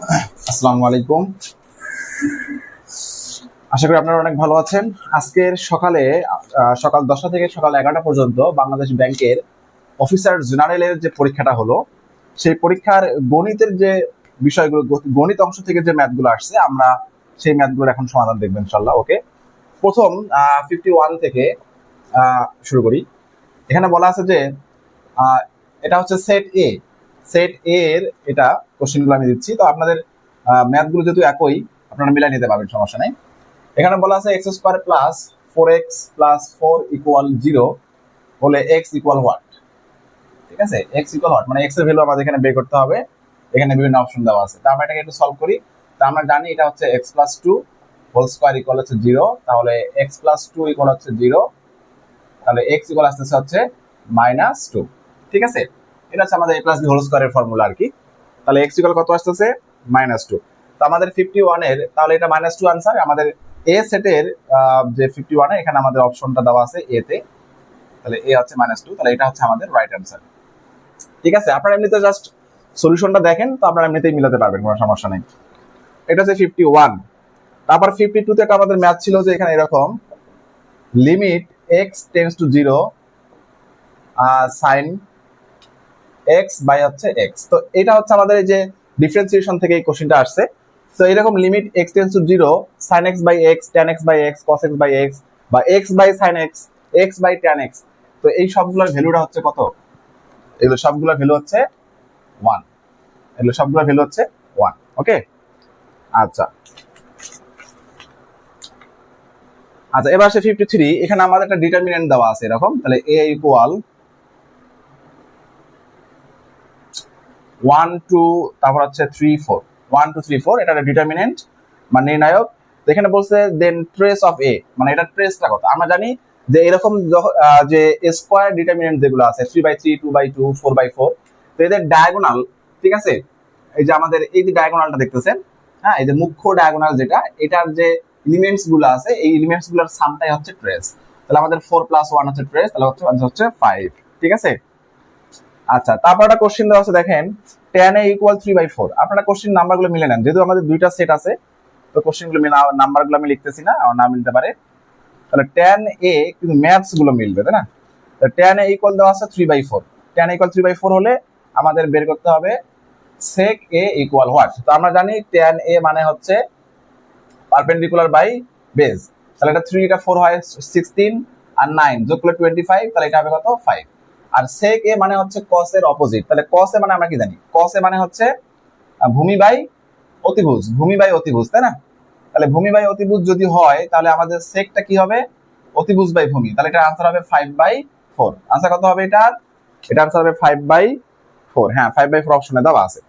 আসসালামু আলাইকুম। আশা করি আপনারা অনেক ভালো আছেন। আজকের সকালে সকাল দশটা থেকে সকাল এগারোটা পর্যন্ত বাংলাদেশ ব্যাংকের অফিসার জেনারেলের যে পরীক্ষাটা হলো, সেই পরীক্ষার গণিতের যে বিষয়গুলো গণিত অংশ থেকে যে ম্যাথগুলো আসছে, আমরা সেই ম্যাথগুলোর এখন সমাধান দেখব ইনশাল্লাহ ওকে? প্রথম ফিফটি ওয়ান থেকে শুরু করি। এখানে বলা আছে যে এটা হচ্ছে সেট এ সেট এ এর এটা কোশ্চেনগুলো আমি দিচ্ছি। তো আপনাদের ম্যাথগুলো যেহেতু একই, আপনারা মিলাই নিতে পারবেন, সমস্যা নেই। এখানে বলা আছে x square plus four x plus four equal zero হলে এক্স ইকুয়াল হোয়াট ঠিক আছে? এক্স ইকুয়াল হোয়াট মানে এক্সের ভ্যালু আমাদের এখানে বের করতে হবে। এখানে বিভিন্ন অপশন দেওয়া আছে। তা আমরা এটাকে একটু সলভ করি। তা আমরা জানি এটা হচ্ছে x plus two whole square equal হচ্ছে জিরো তাহলে এক্স প্লাস টু ইকুয়াল হচ্ছে জিরো তাহলে এক্স ইকুয়াল আসতেছে হচ্ছে মাইনাস টু ঠিক আছে? এটা হচ্ছে আমাদের এ প্লাস বি হোল স্কোয়ারের ফর্মুলা আর কি। তাহলে এক্স ইকুয়াল কত আসতেছে? মাইনাস টু তো আমাদের ফিফটি ওয়ানের তাহলে এটা মাইনাস টু আনসার আমাদের এ সেটের যে ফিফটি ওয়ানে এখানে আমাদের অপশনটা দেওয়া আছে এ তে। তাহলে এ হচ্ছে মাইনাস টু তাহলে এটা হচ্ছে আমাদের রাইট আনসার ঠিক আছে? আপনারা এমনিতে জাস্ট সলিউশনটা দেখেন, তো আপনারা এমনিতেই মিলাতে পারবেন, কোনো সমস্যা নেই। এটা হচ্ছে ফিফটি ওয়ান তারপর ফিফটি টু থেকে আমাদের ম্যাথ ছিল যে এখানে এরকম limit x tends to zero sine x by হচ্ছে এক্স তো এটা হচ্ছে আমাদের যে ডিফারেন্সিয়েশন থেকে এই কোশ্চেনটা আসছে। তো এরকম limit x tends to zero sine x by x tan x by x cos x by x বা x by sine x x by tan x তো এই সবগুলোর ভ্যালুটা হচ্ছে কত? এগুলো সবগুলোর ভ্যালু হচ্ছে ওয়ান এগুলো সবগুলোর ভ্যালু হচ্ছে ওয়ান ওকে আচ্ছা। আচ্ছা এবার আসে ফিফটি থ্রি এখানে আমাদের একটা ডিটারমিনেন্ট দেওয়া আছে এরকম। তাহলে এ ইকুয়াল ওয়ান টু তারপর হচ্ছে three four one two three four এটা ডিটারমিনেন্ট মানে নির্ণায়ক। এখানে বলছে দেন ট্রেস অফ এ মানে এটা ট্রেসটা কত? আমরা জানি যে এরকম যে স্কোয়ার ডিটারমিনেন্ট যেগুলো আছে three by three two by two four by four তো এদের ডায়াগোনাল ঠিক আছে? এই যে আমাদের, এই যে ডায়াগোনালটা দেখতেছেন হ্যাঁ এই যে মুখ্য ডায়াগোনাল যেটা, এটার যে এলিমেন্টসগুলো আছে, এই এলিমেন্টসগুলোর সামটাই হচ্ছে ট্রেস তাহলে আমাদের ফোর প্লাস ওয়ান হচ্ছে ট্রেস তাহলে হচ্ছে হচ্ছে ফাইভ ঠিক আছে? আচ্ছা তারপর একটা কোশ্চেন দেওয়া আছে, দেখেন tan A equal three by four আপনারা কোশ্চেন নাম্বারগুলো মিলে নেন, যেহেতু আমাদের দুইটা সেট আছে, তো কোশ্চেনগুলো নাম্বারগুলো আমি লিখতেছি না না মিলতে পারে। তাহলে টেন এ কিন্তু ম্যাথসগুলো মিলবে, তাই না? টেন এ ইকুয়াল দেওয়া আছে three by four tan equal three by four হলে আমাদের বের করতে হবে সেক এ ইকুয়াল হোয়াট তো আমরা জানি টেন এ মানে হচ্ছে পারপেন্ডিকুলার বাই বেস তাহলে এটা থ্রি এটা ফোর হয় সিক্সটিন আর নাইন যোগ করলে টোয়েন্টি ফাইভ তাহলে এটা হবে কত? ফাইভ আর সেক এ মানে হচ্ছে কস এর অপোজিট তাহলে কস এ মানে আমরা কি জানি? কস এ মানে হচ্ছে ভূমি বাই অতিভুজ। ভূমি বাই অতিভুজ, তাই না? তাহলে ভূমি বাই অতিভুজ যদি হয়, তাহলে আমাদের সেকটা কি হবে? অতিভুজ বাই ভূমি। তাহলে এটা আনসার হবে ফাইভ বাই ফোর আনসার কত হবে এটার? এটা আনসার হবে ফাইভ বাই ফোর হ্যাঁ ফাইভ বাই ফোর অপশনে দেওয়া আছে।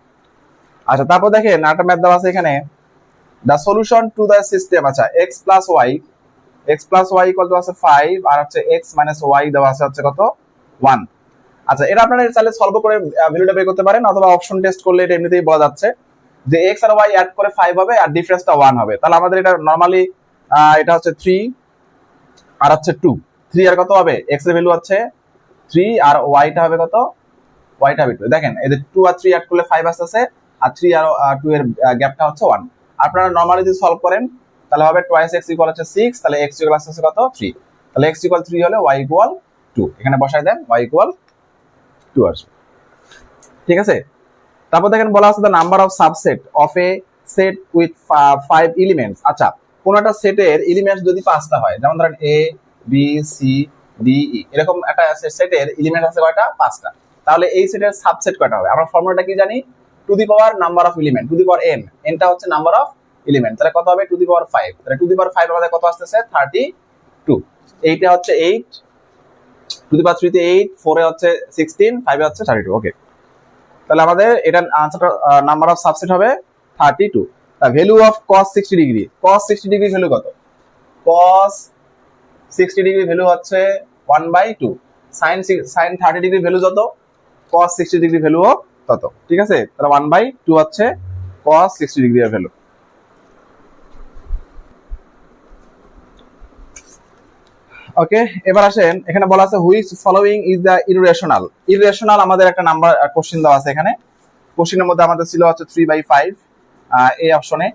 আচ্ছা তারপর দেখেন, আরেকটা ম্যাথ দেওয়া আছে এখানে। The solution to the system আচ্ছা x plus y x plus y equal আছে ফাইভ আর হচ্ছে এক্স মাইনাস ওয়াই দেওয়া আছে হচ্ছে কত? ওয়ান আচ্ছা এটা আপনারা চাইলে সলভ করে ভ্যালুটা বের করতে পারেন অথবা অপশন টেস্ট করলে এটা এমনিতেই বলা যাচ্ছে যে এক্স আর ওয়াই অ্যাড করে ফাইভ হবে আর ডিফারেন্সটা ওয়ান হবে। তাহলে আমাদের এটা নর্মালি এটা হচ্ছে থ্রি আর হচ্ছে টু থ্রি আর কত হবে? এক্সের ভ্যালু হচ্ছে থ্রি আর ওয়াইটা হবে কত? ওয়াইটা হবে টু দেখেন এদের টু আর থ্রি অ্যাড করলে ফাইভ আসতেছে আর থ্রি আর টু এর গ্যাপটা হচ্ছে ওয়ান আপনারা নর্মালি যদি সলভ করেন, তাহলে হবে টোয়াইস এক্স ইকুয়াল হচ্ছে সিক্স তাহলে এক্স ইকুয়াল আসতেছে কত? থ্রি তাহলে এক্স ইকুয়াল থ্রি হলে ওয়াই ইকুয়াল টু এখানে বসায় দেন ওয়াই ইকুয়াল টু আসবে। ঠিক আছে? তারপর দেখেন বলা আছে the number of subset of a set with five elements আচ্ছা কোন একটা সেটের এলিমেন্টস যদি পাঁচটা হয়, যেমন ধরেন a b c d e এরকম একটা সেটের এলিমেন্ট আছে কয়টা? পাঁচটা। তাহলে এই সেটের সাবসেট কয়টা হবে? আমরা ফর্মুলাটা কি জানি? Two the power number of element two the power n এনটা হচ্ছে নাম্বার অফ এলিমেন্ট তাহলে কত হবে? টু দি পাওয়ার ফাইভ তাহলে টু দি পাওয়ার ফাইভ আমাদের কত আসতেছে? থার্টি টু এইটা হচ্ছে এইট টু দি পাওয়ার থ্রিতে এইট ফোরে হচ্ছে সিক্সটিন ফাইভে হচ্ছে থার্টি টু ওকে তাহলে আমাদের এটার আনসারটা নাম্বার অফ সাবসেট হবে thirty two value of cos sixty degree cos sixty degree value কত? কস সিক্সটি ডিগ্রি ভ্যালু হচ্ছে one by two sine sine thirty degree value যত কস সিক্সটি ডিগ্রি ভ্যালুও তত, ঠিক আছে? তাহলে ওয়ান বাই টু হচ্ছে cos sixty degree value okay এবার আসেন এখানে বলা আছে which following is the irrational irrational আমাদের একটা নাম্বার কোশ্চেন দেওয়া আছে এখানে। কোশ্চেনের মধ্যে আমাদের ছিল হচ্ছে থ্রি বাই ফাইভ এই অপশনে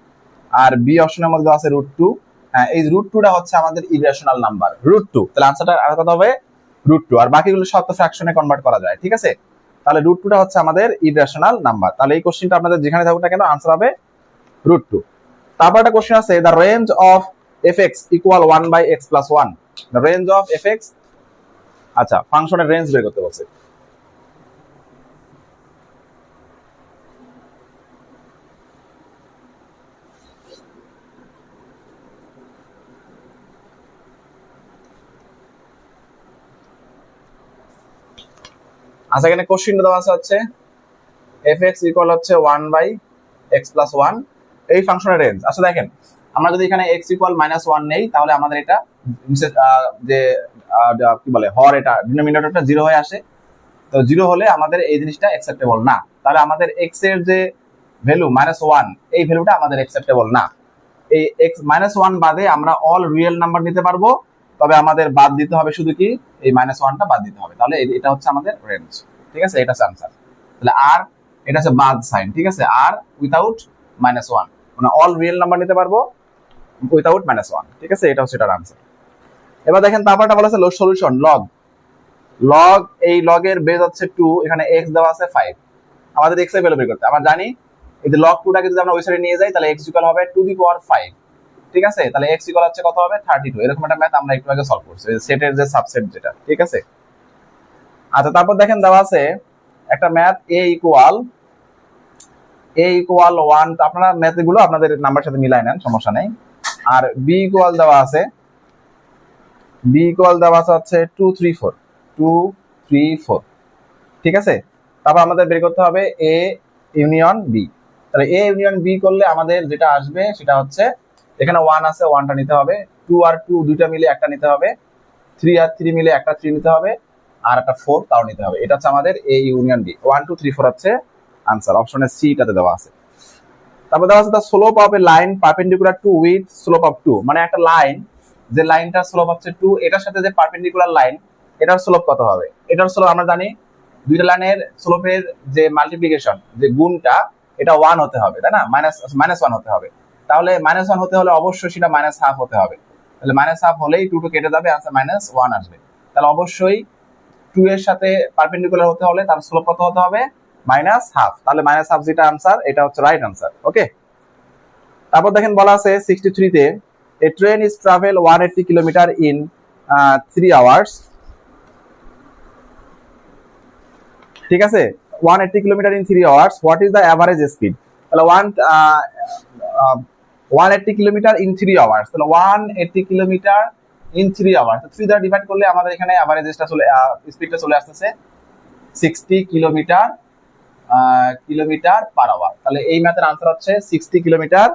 আর বি অপশনের মধ্যে আছে রুট টু এই রুট টুটা হচ্ছে আমাদের ইরেশনাল নাম্বার রুট টু তাহলে আনসারটা আর কথা হবে? রুট টু আর বাকিগুলো সব তো ফ্র্যাকশনে কনভার্ট করা যায় ঠিক আছে? তাহলে রুট টুটা হচ্ছে আমাদের ইরেশনাল নাম্বার তাহলে এই কোশ্চেনটা আপনাদের যেখানে থাকুক না কেন আনসার হবে রুট টু তারপর একটা কোশ্চেন আছে the range of f x equal one by x plus one range of f x আচ্ছা ফাংশনের রেঞ্জ বের করতে বলছে। আচ্ছা এখানে কোশ্চেনটা দেওয়া আছে হচ্ছে এফ এক্স ইকুয়াল হচ্ছে one by x plus one এই ফাংশনের রেঞ্জ আচ্ছা দেখেন আমরা যদি এখানে এক্স ইকুয়াল মাইনাস ওয়ান নেই, তাহলে আমাদের এটা যে কি বলে, হর এটা ডিনোমিনেটরটা জিরো হয়ে আসে। তো জিরো হলে আমাদের এই জিনিসটা অ্যাকসেপ্টেবল না। তাহলে আমাদের এক্সের যে ভ্যালু মাইনাস ওয়ান এই ভ্যালুটা আমাদের অ্যাকসেপ্টেবল না। এই এক্স মাইনাস ওয়ান বাদে আমরা অল রিয়েল নাম্বার নিতে পারব, তবে আমাদের বাদ দিতে হবে শুধু কি? এই মাইনাস ওয়ানটা বাদ দিতে হবে। তাহলে এটা হচ্ছে আমাদের রেঞ্জ ঠিক আছে? এটা আনসার তাহলে আর এটা হচ্ছে বাদ সাইন ঠিক আছে? আর উইথাউট মাইনাস ওয়ান মানে অল রিয়েল নাম্বার নিতে পারব। উইথাউট মাইনাস ওয়ান ঠিক আছে? এটা হচ্ছে এটার আনসার এবার দেখেন তারপরটা বলা আছে সলিউশন লগ লগ এই লগের বেজ হচ্ছে টু এখানে এক্স দেওয়া আছে ফাইভ আমাদের এক্সের ভ্যালু বের করতে আমরা জানি এই যে লগ টুটাকে যদি আমরা ওই সাইডে নিয়ে যাই, তাহলে এক্স ইকুয়াল হবে টু দি পাওয়ার ফাইভ ঠিক আছে? তাহলে এক্স ইকুয়াল হচ্ছে কত হবে? থার্টি টু এরকম একটা ম্যাথ আমরা একটু আগে সলভ করছি। সেটের যে সাবসেট যেটা, ঠিক আছে? আচ্ছা তারপর দেখেন দেওয়া আছে একটা math a equal a equal one আপনারা ম্যাথগুলো আপনাদের নাম্বার সাথে মিলাই নেন, সমস্যা নেই। আর বি ইকুয়াল দেওয়া আছে। বি ইকুয়াল দেওয়া আছে হচ্ছে two three four two three four ঠিক আছে? তারপর আমাদের বের করতে হবে এ ইউনিয়ন বি তাহলে এ ইউনিয়ন বি করলে আমাদের যেটা আসবে সেটা হচ্ছে এখানে ওয়ান আছে ওয়ানটা নিতে হবে। টু আর টু দুইটা মিলে একটা নিতে হবে। থ্রি আর থ্রি মিলে একটা থ্রি নিতে হবে। আর একটা ফোর তাও নিতে হবে। এটা হচ্ছে আমাদের A union B one two three four হচ্ছে আনসার অপশনের সিটাতে দেওয়া আছে। তারপর আছে the slope of a line perpendicular to with slope of two মানে একটা লাইন যে লাইনটার স্লোপ হচ্ছে টু এটার সাথে যে পারপেন্ডিকুলার লাইন এটার স্লোপ কত হবে? এটার স্লোপ আমরা জানি দুইটা লাইনের স্লোপের যে মাল্টিপ্লিকেশন যে গুণটা, এটা ওয়ান হতে হবে, তাই না? মাইনাস মাইনাস ওয়ান হতে হবে। তাহলে মাইনাস ওয়ান হতে হলে অবশ্যই সেটা মাইনাস হাফ হতে হবে। তাহলে মাইনাস হাফ হলেই টু টু কেটে যাবে আনসার মাইনাস ওয়ান আসবে। তাহলে অবশ্যই টু এর সাথে পারপেন্ডিকুলার হতে হলে তার স্লোপ কত হতে হবে? Minus half. তাহলে মাইনাস হাফ যেটা আনসার এটা হচ্ছে রাইট আনসার ওকে তারপর দেখেন বলা আছে সিক্সটি থ্রিতে a train is travel one eighty kilometer in three hours ঠিক আছে? One eighty kilometer in three hours what is the average speed তাহলে one one eighty kilometer in three hours তাহলে one eighty kilometer in three hours three দ্বারা divide করলে আমাদের এখানে অ্যাভারেজটা চলে স্পিডটা চলে আসতেছে sixty kilometer kilometer per hour তাহলে এই ম্যাথের আনসার হচ্ছে সিক্সটি কিলোমিটার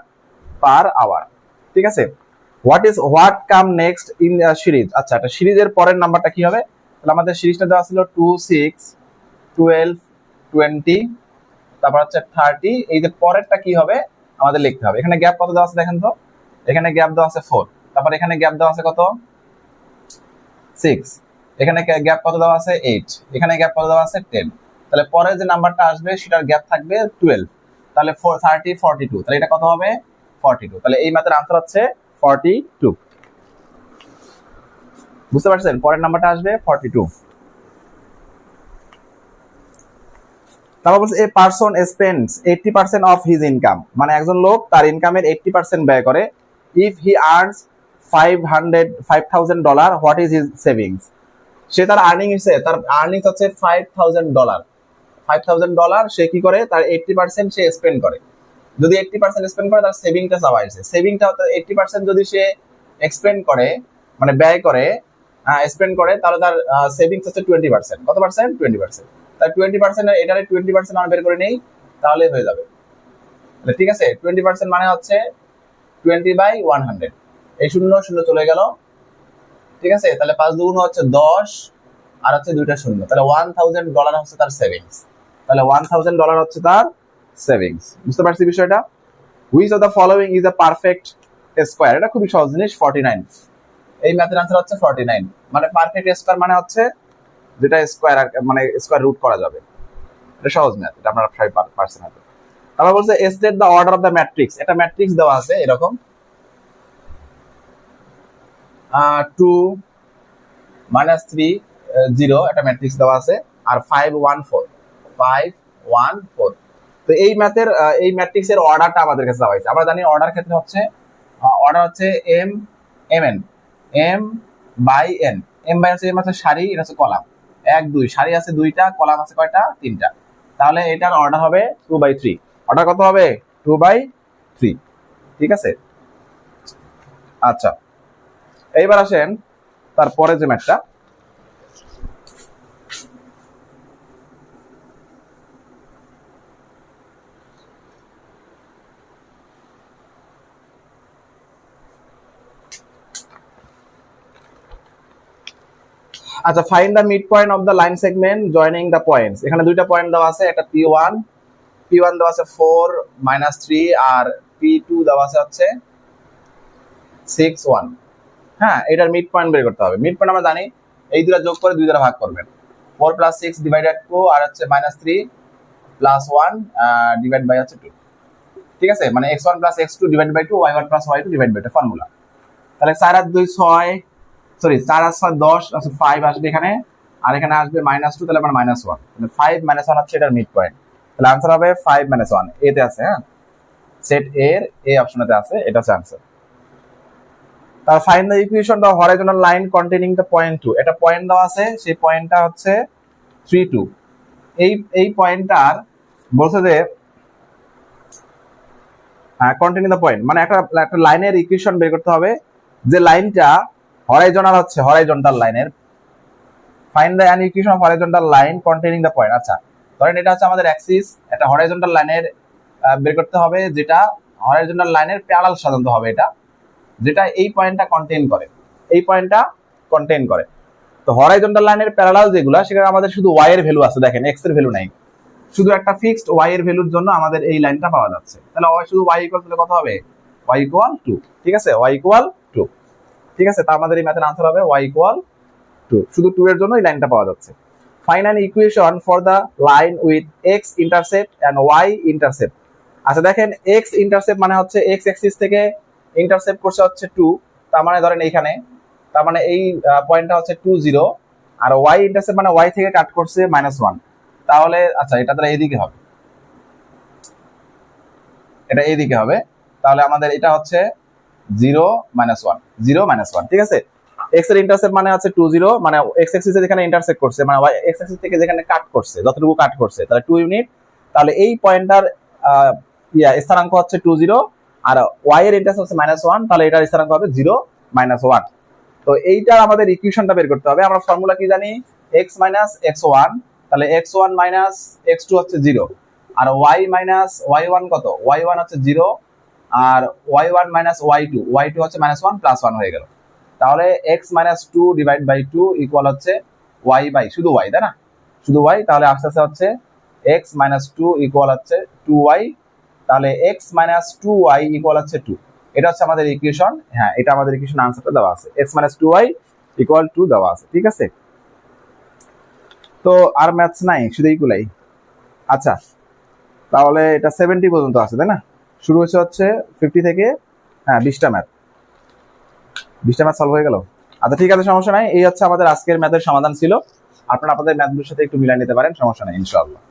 পার আওয়ার ঠিক আছে? What is what come next in series আচ্ছা একটা সিরিজের পরের নাম্বারটা কি হবে? তাহলে আমাদের সিরিজটা দেওয়া ছিল টু সিক্স টুয়েলভ টোয়েন্টি তারপর হচ্ছে থার্টি এই যে পরেরটা কি হবে? আমাদের লিখতে হবে। এখানে গ্যাপ কত দেওয়া আছে দেখেন তো? এখানে গ্যাপ দেওয়া আছে ফোর তারপর এখানে গ্যাপ দেওয়া আছে কত? সিক্স এখানে গ্যাপ কত দেওয়া আছে? এইট এখানে গ্যাপ কত দেওয়া আছে? টেন তাহলে পরে যে নাম্বারটা আসবে, সেটার গ্যাপ থাকবে টুয়েলভ তাহলে থার্টি ফর্টি টু তাহলে এটা কত হবে? ফর্টি টু তাহলে এই ম্যাথের আনসার হচ্ছে ফর্টি টু বুঝতে পারছেন? পরের নাম্বারটা আসবে ফর্টি টু তারপর বলছে a person spends eighty percent of his income মানে একজন লোক তার ইনকামের এইটটি পার্সেন্ট ব্যয় করে। If he earns five hundred five thousand dollar what is his savings সে তার আর্নিং হিসেবে তার আর্নিং হচ্ছে five thousand dollar five thousand dollar সে কি করে? তার এইটটি পার্সেন্ট সে স্পেন্ড করে। যদি এইটটি পার্সেন্ট স্পেন্ড করে, তার সেভিংটা চাওয়া সেভিংটা এইটটি পার্সেন্ট যদি সে এক্সপেন্ড করে মানে ব্যয় করে স্পেন্ড করে, তাহলে তার সেভিংস হচ্ছে টোয়েন্টি পার্সেন্ট কত পার্সেন্ট টোয়েন্টি পার্সেন্ট তাই টোয়েন্টি পার্সেন্ট এটারে টোয়েন্টি পার্সেন্ট আমরা বের করে নেই, তাহলে হয়ে যাবে। ঠিক আছে? টোয়েন্টি পার্সেন্ট মানে হচ্ছে টোয়েন্টি বাই ওয়ান হান্ড্রেড এই শূন্য শূন্য চলে গেল। ঠিক আছে? তাহলে পাঁচ দুগুণ হচ্ছে দশ, আর হচ্ছে দুইটা শূন্য। তাহলে ওয়ান থাউজেন্ড ডলার হচ্ছে তার সেভিংস তাহলে ওয়ান থাউজেন্ড ডলার হচ্ছে তার সেভিংস বুঝতে পারছি বিষয়টা? Which of the following is a perfect square এটা খুবই সহজ জিনিস ফর্টি নাইন এই ম্যাথের আনসার হচ্ছে ফর্টি নাইন মানে পারফেক্ট স্কোয়ার মানে হচ্ছে যেটা স্কোয়ার মানে স্কোয়ার রুট করা যাবে। এটা সহজ ম্যাথ এটা আপনারা সবাই পারছেন হয়তো। তারপর বলছে state the order of the matrix এটা ম্যাট্রিক্স দেওয়া আছে, এরকম। টু মাইনাস থ্রি জিরো একটা ম্যাট্রিক্স দেওয়া আছে। আর five one four five one four তো এই ম্যাথের এই ম্যাট্রিক্স এর অর্ডারটা আমাদের কাছে দেওয়া আমরা জানি অর্ডার ক্ষেত্রে হচ্ছে অর্ডার হচ্ছে m m n m by n m by হচ্ছে এম আছে সারি, এটা হচ্ছে কলাম। এক, দুই। সারি আছে দুইটা, কলাম আছে কয়টা? তিনটা। তাহলে এটার অর্ডার হবে টু বাই থ্রি অর্ডার কত হবে? টু বাই থ্রি ঠিক আছে? আচ্ছা। এইবার আসেন তারপরে যে ম্যাথটা আচ্ছা find the midpoint of the line segment joining the points এখানে দুইটা পয়েন্ট দেওয়া আছে, একটা পি ওয়ান পি ওয়ান দেওয়া আছে ফোর মাইনাস থ্রি আর পি টু দেওয়া আছে হচ্ছে সিক্স ওয়ান হ্যাঁ এটার মিড পয়েন্ট বের করতে হবে। মিড পয়েন্ট আমরা জানি, এই দুটা যোগ করে দুই দ্বারা ভাগ করবেন। Four plus six divided two আর হচ্ছে minus three plus one divide by হচ্ছে টু ঠিক আছে? মানে x one plus x two divide by two y one plus y two divide by two formula তাহলে আর দুই, ছয় সরি চার আর ছয় দশ আচ্ছা ফাইভ আসবে এখানে, আর এখানে আসবে মাইনাস টু তাহলে আমার minus one five minus one হচ্ছে এটার মিড পয়েন্ট তাহলে আনসার হবে ফাইভ মাইনাস ওয়ান এতে আছে হ্যাঁ? সেট এর এ অপশনেতে আছে, এটা হচ্ছে আনসার তার find the equation the horizontal line containing the point two এটা পয়েন্ট দেওয়া আছে, সেই পয়েন্টটা হচ্ছে থ্রি টু এই এই পয়েন্টটার বলছে যে কন্টেনিং দ্য পয়েন্ট মানে একটা একটা লাইনের ইকুয়েশন বের করতে হবে। যে লাইনটা হরাইজনাল হচ্ছে হরাইজন্টাল লাইনের find the an equation of horizontal line containing the point আচ্ছা ধরেন এটা হচ্ছে আমাদের অ্যাক্সিস একটা হরাইজন্টাল লাইনের বের করতে হবে যেটা হরাইজন্টাল লাইনের প্যারাল সাজাতে হবে এটা, যেটা এই পয়েন্টটা কন্টেইন করে। এই পয়েন্টটা কন্টেইন করে। তো হরাইজন্টাল লাইনের প্যারালাল যেগুলো, সেখানে আমাদের শুধু ওয়াই এর ভ্যালু আছে, দেখেন এক্সের ভ্যালু নাই। শুধু একটা ফিক্সড ওয়াই এর ভ্যালুর জন্য আমাদের এই লাইনটা পাওয়া যাচ্ছে। তাহলে ওয়াই শুধু ওয়াই ইকুয়াল কত হবে? ওয়াই ইকুয়াল টু ঠিক আছে? ওয়াই ইকুয়াল ঠিক আছে? তা আমাদের এই ম্যাথের আনসার হবে ওয়াই ইকুয়াল টু শুধু টু এর জন্য এই লাইনটা পাওয়া যাচ্ছে। Find an equation for the line with x intercept and y intercept আচ্ছা দেখেন এক্স ইন্টারসেপ্ট মানে হচ্ছে এক্স অ্যাক্সিস থেকে ইন্টারসেপ্ট করছে হচ্ছে টু তার মানে ধরেন এইখানে। তার মানে এই পয়েন্টটা হচ্ছে টু জিরো আর ওয়াই ইন্টারসেপ্ট মানে ওয়াই থেকে কাট করছে মাইনাস ওয়ান তাহলে আচ্ছা এটা তাহলে এইদিকে হবে। এটা এদিকে হবে। তাহলে আমাদের এটা হচ্ছে zero minus one zero minus one ঠিক আছে? এক্সের ইন্টারসেপ্ট মানে হচ্ছে টু জিরো মানে এক্স এক্সিস যেখানে ইন্টারসেক্ট করছে মানে ওয়াই এক্স এক্সিস থেকে যেখানে কাট করছে, যতটুকু কাট করছে, তাহলে টু ইউনিট তাহলে এই পয়েন্টটার ইয়া, স্থানাঙ্ক হচ্ছে টু জিরো আর ওয়াই এর ইন্টারসেপ্ট হচ্ছে মাইনাস ওয়ান তাহলে এটার স্থানাঙ্ক হবে জিরো মাইনাস ওয়ান তো এইটার আমাদের ইকুয়েশনটা বের করতে হবে। আমরা ফর্মুলা কি জানি? এক্স মাইনাস এক্স ওয়ান তাহলে x one minus x two হচ্ছে জিরো আর ওয়াই মাইনাস ওয়াই ওয়ান কত? ওয়াই ওয়ান হচ্ছে জিরো আর y one minus y two y two হচ্ছে মাইনাস ওয়ান প্লাস ওয়ান হয়ে গেল। তাহলে x minus two divide by two equal হচ্ছে Y by শুধু ওয়াই তাই না? শুধু ওয়াই তাহলে আস্তে আস্তে হচ্ছে এক্স মাইনাস টু ইকুয়াল হচ্ছে টু ওয়াই তাহলে x minus two y equal হচ্ছে টু এটা হচ্ছে আমাদের ইকুয়েশন হ্যাঁ এটা আমাদের ইকুয়েশন আনসারটা দেওয়া আছে। X minus two y equal two দেওয়া আছে, ঠিক আছে? তো আর ম্যাথস নাই, শুধু এইগুলাই। আচ্ছা তাহলে এটা সেভেন্টি পর্যন্ত আছে, তাই না? শুরু হয়েছে হচ্ছে ফিফটি থেকে হ্যাঁ বিশটা ম্যাথ বিশটা ম্যাথ সলভ হয়ে গেল। আচ্ছা ঠিক আছে, সমস্যা নাই। এই হচ্ছে আমাদের আজকের ম্যাথের সমাধান ছিল। আপনারা আপনাদের ম্যাথগুলোর সাথে একটু মিলাই নিতে পারেন, সমস্যা নাই, ইনশাআল্লাহ।